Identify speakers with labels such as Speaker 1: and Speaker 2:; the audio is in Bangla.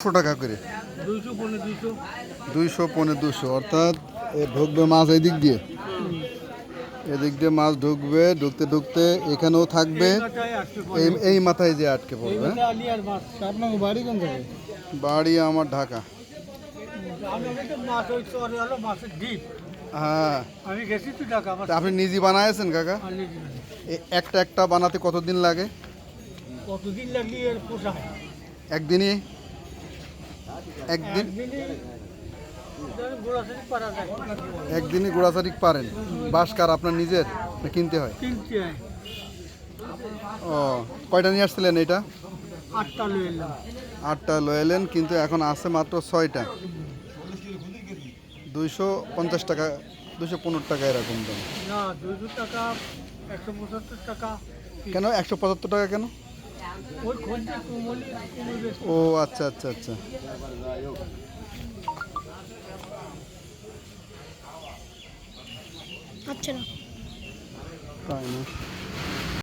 Speaker 1: দুশো টাকা করে।
Speaker 2: দুইশো পনেরো
Speaker 1: দুশো অর্থাৎ এ ঢুকবে মাছ এই দিক দিয়ে এদিক দিয়ে মাছ ঢুকবে ঢুকতে ঢুকতে এখানেও থাকবে এই এই মাথায় যে আটকে পড়বে
Speaker 2: বাড়ি
Speaker 1: আমার ঢাকা। হ্যাঁ। আপনি নিজে বানায়েছেন কাকা? একটা একটা বানাতে কতদিন লাগে?
Speaker 2: কতদিন লাগলি
Speaker 1: একদিনই? একদিন
Speaker 2: একদিনই
Speaker 1: গোড়াচারিক পারেন। বাসকার আপনার নিজের কিনতে হয়? ও কয়টা নিয়ে আসছিলেন এটা
Speaker 2: আটটা লয়ে
Speaker 1: লয়েলেন কিন্তু এখন আছে মাত্র ছয়টা। দুইশো পঞ্চাশ টাকা দুশো পনেরো টাকা এরকম দাম। কেন? একশো পঁচাত্তর টাকা কেন? ও আচ্ছা আচ্ছা আচ্ছা।
Speaker 3: আচ্ছা। না
Speaker 1: তাই না?